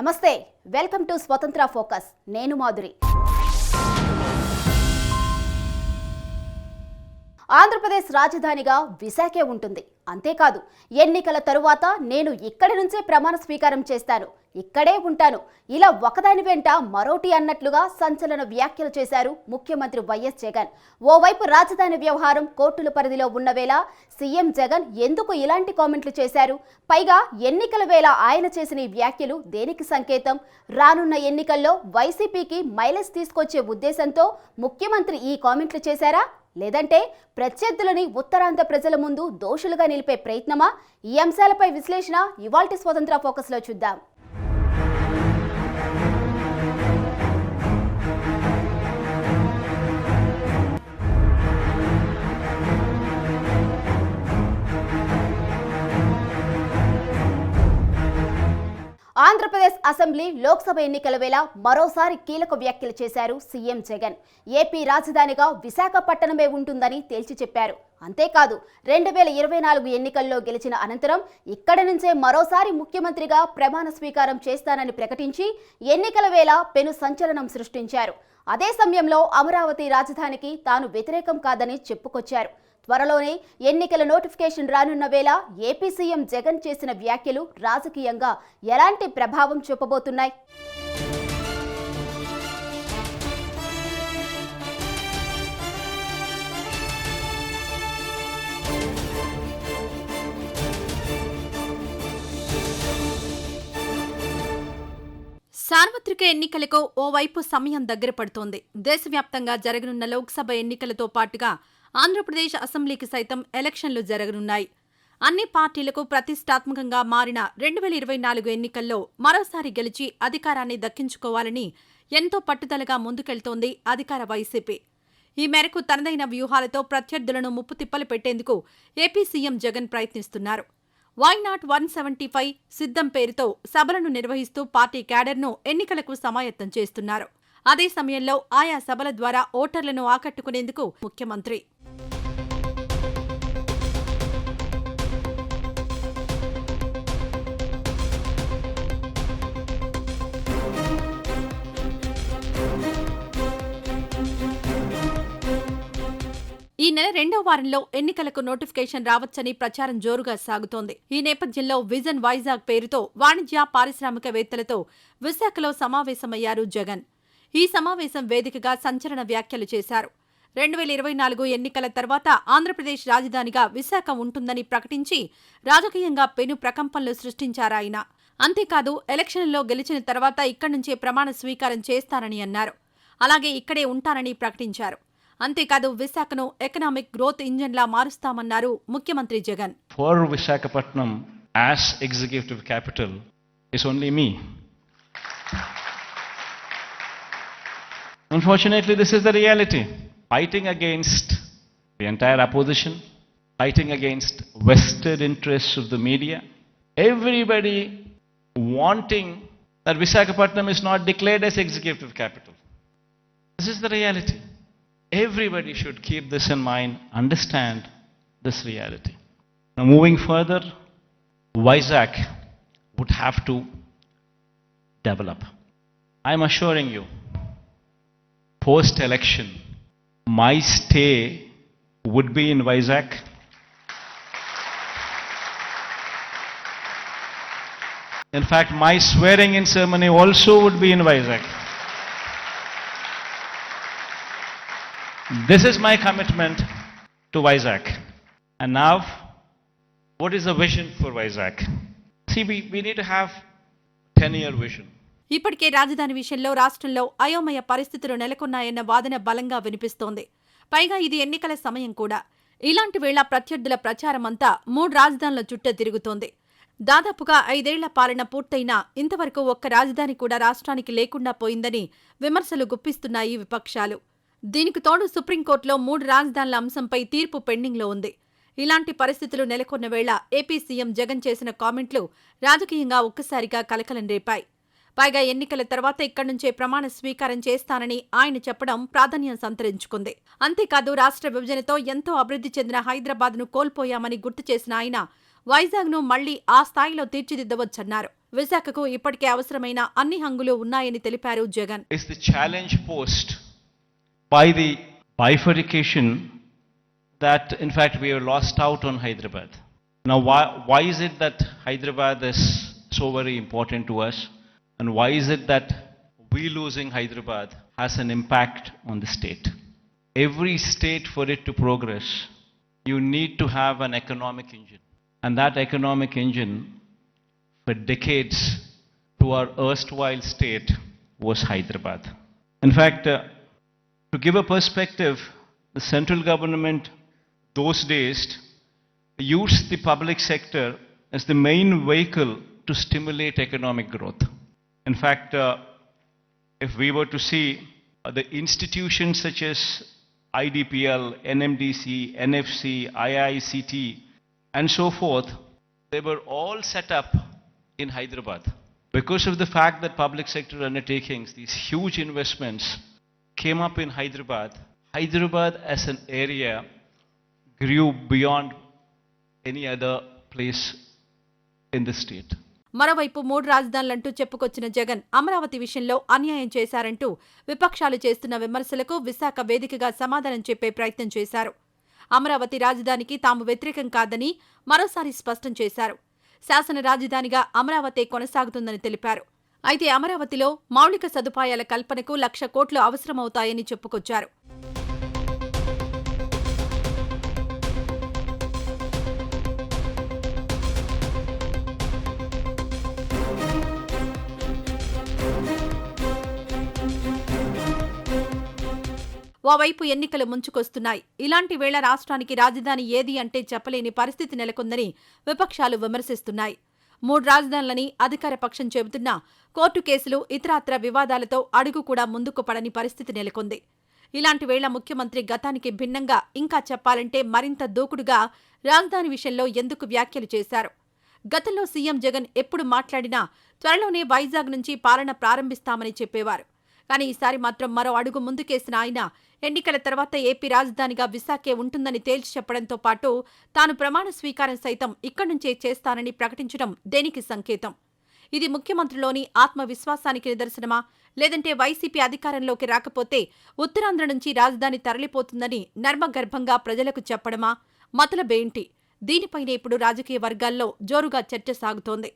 నమస్తే. Welcome to Swatantra focus. నేను మాధురి. ఆంధ్రప్రదేశ్ రాజధానిగా విశాఖే ఉంటుంది. అంతేకాదు ఎన్నికల తరువాత నేను ఇక్కడి నుంచే ప్రమాణ స్వీకారం చేస్తాను. ఇక్కడే ఉంటాను. ఇలా ఒకదాని వెంట మరోటి అన్నట్లుగా సంచలన వ్యాఖ్యలు చేశారు ముఖ్యమంత్రి వైఎస్ జగన్. ఓవైపు రాజధాని వ్యవహారం కోర్టుల పరిధిలో ఉన్న వేళ సీఎం జగన్ ఎందుకు ఇలాంటి కామెంట్లు చేశారు? పైగా ఎన్నికల వేళ ఆయన చేసిన ఈ వ్యాఖ్యలు దేనికి సంకేతం? రానున్న ఎన్నికల్లో వైసీపీకి మైలేజ్ తీసుకొచ్చే ఉద్దేశంతో ముఖ్యమంత్రి ఈ కామెంట్లు చేశారా? లేదంటే ప్రత్యర్థులని ఉత్తరాంధ్ర ప్రజల ముందు దోషులుగా నిలిపే ప్రయత్నమా? ఈ అంశాలపై విశ్లేషణ ఇవాల్టి స్వతంత్ర ఫోకస్లో చూద్దాం. అసెంబ్లీ లోక్సభ ఎన్నికల వేళ మరోసారి కీలక వ్యాఖ్యలు చేశారు సీఎం జగన్. ఏపీ రాజధానిగా విశాఖపట్టణమే ఉంటుందని తేల్చి చెప్పారు. అంతేకాదు రెండు వేల ఇరవై నాలుగు ఎన్నికల్లో గెలిచిన అనంతరం ఇక్కడి నుంచే మరోసారి ముఖ్యమంత్రిగా ప్రమాణ స్వీకారం చేస్తానని ప్రకటించి ఎన్నికల వేళ పెను సంచలనం సృష్టించారు. అదే సమయంలో అమరావతి రాజధానికి తాను వ్యతిరేకం కాదని చెప్పుకొచ్చారు. త్వరలోనే ఎన్నికల నోటిఫికేషన్ రానున్న వేళ ఏపీ సీఎం జగన్ చేసిన వ్యాఖ్యలు రాజకీయంగా ఎలాంటి ప్రభావం చూపబోతున్నాయి? సార్వత్రిక ఎన్నికలకు ఓవైపు సమయం దగ్గర పడుతోంది. దేశవ్యాప్తంగా జరగనున్న లోక్సభ ఎన్నికలతో పాటుగా ఆంధ్రప్రదేశ్ అసెంబ్లీకి సైతం ఎలక్షన్లు జరగనున్నాయి. అన్ని పార్టీలకు ప్రతిష్టాత్మకంగా మారిన రెండు వేల ఇరవై నాలుగు ఎన్నికల్లో మరోసారి గెలిచి అధికారాన్ని దక్కించుకోవాలని ఎంతో పట్టుదలగా ముందుకెళ్తోంది అధికార వైసీపీ. ఈ మేరకు తనదైన వ్యూహాలతో ప్రత్యర్థులను ముప్పు తిప్పలు పెట్టేందుకు ఏపీ సీఎం జగన్ ప్రయత్నిస్తున్నారు. Why not one seventy five సిద్ధం పేరుతో సభలను నిర్వహిస్తూ పార్టీ క్యాడర్ను ఎన్నికలకు సమాయత్తం చేస్తున్నారు. అదే సమయంలో ఆయా సభల ద్వారా ఓటర్లను ఆకట్టుకునేందుకు ముఖ్యమంత్రి నెల రెండో వారంలో ఎన్నికలకు నోటిఫికేషన్ రావచ్చని ప్రచారం జోరుగా సాగుతోంది. ఈ నేపథ్యంలో విజన్ వైజాగ్ పేరుతో వాణిజ్య పారిశ్రామికవేత్తలతో విశాఖలో సమావేశమయ్యారు జగన్. ఈ సమావేశం వేదికగా సంచలన వ్యాఖ్యలు చేశారు. రెండు వేల ఇరవై నాలుగు ఎన్నికల తర్వాత ఆంధ్రప్రదేశ్ రాజధానిగా విశాఖ ఉంటుందని ప్రకటించి రాజకీయంగా పెను ప్రకంపనలు సృష్టించారాయన అంతేకాదు ఎలక్షన్లలో గెలిచిన తర్వాత ఇక్కడి నుంచే ప్రమాణ స్వీకారం చేస్తానని అన్నారు. అలాగే ఇక్కడే ఉంటానని ప్రకటించారు. అంతేకాదు విశాఖను ఎకనామిక్ గ్రోత్ ఇంజన్లా మారుస్తామన్నారు ముఖ్యమంత్రి Jagan for Visakhapatnam as executive capital is only me. Unfortunately, this is the reality. Fighting against the entire opposition, fighting against vested interests of the media, everybody wanting that Visakhapatnam is not declared as executive capital. This is the reality. Everybody should keep this in mind, understand this reality. Now, moving further, Vizag would have to develop. I'm assuring you, post election, my stay would be in Vizag. In fact, my swearing in ceremony also would be in Vizag. This is my commitment to Vizag. And now, what is the vision for Vizag? See, we, we need to have 10 year vision. ఇప్పటికే రాజధాని విషయంలో రాష్ట్రంలో అయోమయ పరిస్థితులు నెలకొన్నాయన్న వాదన బలంగా వినిపిస్తోంది పైగా ఇది ఎన్నికల సమయం కూడా ఇలాంటి వేళ ప్రత్యర్థుల ప్రచారమంతా మూడు రాజధానుల చుట్ట తిరుగుతోంది దాదాపుగా ఐదేళ్ళ పాలన పూర్తయినా ఇంతవరకు ఒక్క రాజధాని కూడా రాష్ట్రానికి లేకుండా పోయిందని విమర్శలు గుప్పిస్తున్నాయి విపక్షాలు దీనికి తోడు సుప్రీంకోర్టులో మూడు రాజధానుల అంశంపై తీర్పు పెండింగ్లో ఉంది. ఇలాంటి పరిస్థితులు నెలకొన్న వేళ ఏపీ సీఎం జగన్ చేసిన కామెంట్లు రాజకీయంగా ఒక్కసారిగా కలకలం రేపాయి. పైగా ఎన్నికల తర్వాత ఇక్కడి నుంచే ప్రమాణ స్వీకారం చేస్తానని ఆయన చెప్పడం ప్రాధాన్యం సంతరించుకుంది. అంతేకాదు రాష్ట్ర విభజనతో ఎంతో అభివృద్ధి చెందిన హైదరాబాద్ను కోల్పోయామని గుర్తు చేసిన ఆయన వైజాగ్ను మళ్ళీ ఆ స్థాయిలో తీర్చిదిద్దవచ్చన్నారు. విశాఖకు ఇప్పటికే అవసరమైన అన్ని హంగులు ఉన్నాయని తెలిపారు Jagan. By the bifurcation that, in fact, we have lost out on Hyderabad. Now, why, why is it that Hyderabad is so very important to us? And why is it that we losing Hyderabad has an impact on the state? Every state, for it to progress, you need to have an economic engine. And that economic engine for decades to our erstwhile state was Hyderabad. In fact, uh, to give a perspective, the central government those days used the public sector as the main vehicle to stimulate economic growth. In fact, uh, if we were to see uh, the institutions such as IDPL, NMDC, NFC, IICT, and so forth, they were all set up in Hyderabad. Because of the fact that public sector undertakings, these huge investments came up in Hyderabad, Hyderabad as an area grew beyond any other place in the state. మరోవైపు మూడు రాజధానులంటూ చెప్పుకొచ్చిన జగన్ అమరావతి విషయంలో అన్యాయం చేశారంటూ విపక్షాలు చేస్తున్న విమర్శలకు విశాఖ వేదికగా సమాధానం చెప్పే ప్రయత్నం చేశారు. అమరావతి రాజధానికి తాము వ్యతిరేకం కాదని మరోసారి స్పష్టం చేశారు. శాసన రాజధానిగా అమరావతి కొనసాగుతుందని తెలిపారు. అయితే అమరావతిలో మౌలిక సదుపాయాల కల్పనకు లక్ష కోట్లు అవసరమవుతాయని చెప్పుకొచ్చారు. ఓవైపు ఎన్నికలు ముంచుకొస్తున్నాయి. ఇలాంటి వేళ రాష్ట్రానికి రాజధాని ఏది అంటే చెప్పలేని పరిస్థితి నెలకొందని విపక్షాలు విమర్శిస్తున్నాయి. మూడు రాజధానులని అధికార పక్షం చెబుతున్నా కోర్టు కేసులు ఇతరాత్ర వివాదాలతో అడుగు కూడా ముందుకు పడని పరిస్థితి నెలకొంది. ఇలాంటి వేళ ముఖ్యమంత్రి గతానికి భిన్నంగా ఇంకా చెప్పాలంటే మరింత దూకుడుగా రాజధాని విషయంలో ఎందుకు వ్యాఖ్యలు చేశారు? గతంలో సీఎం జగన్ ఎప్పుడు మాట్లాడినా త్వరలోనే వైజాగ్ నుంచి పాలన ప్రారంభిస్తామని చెప్పేవారు. కానీ ఈసారి మాత్రం మరో అడుగు ముందుకేసిన ఆయన ఎన్నికల తర్వాత ఏపీ రాజధానిగా విశాఖే ఉంటుందని తేల్చి చెప్పడంతో పాటు తాను ప్రమాణ స్వీకారం సైతం ఇక్కడి నుంచే చేస్తానని ప్రకటించడం దేనికి సంకేతం? ఇది ముఖ్యమంత్రిలోని ఆత్మవిశ్వాసానికి నిదర్శనమా? లేదంటే వైసీపీ అధికారంలోకి రాకపోతే ఉత్తరాంధ్ర నుంచి రాజధాని తరలిపోతుందని నర్మగర్భంగా ప్రజలకు చెప్పడమా? మతలబేంటి? దీనిపైనే ఇప్పుడు రాజకీయ వర్గాల్లో జోరుగా చర్చ సాగుతోంది.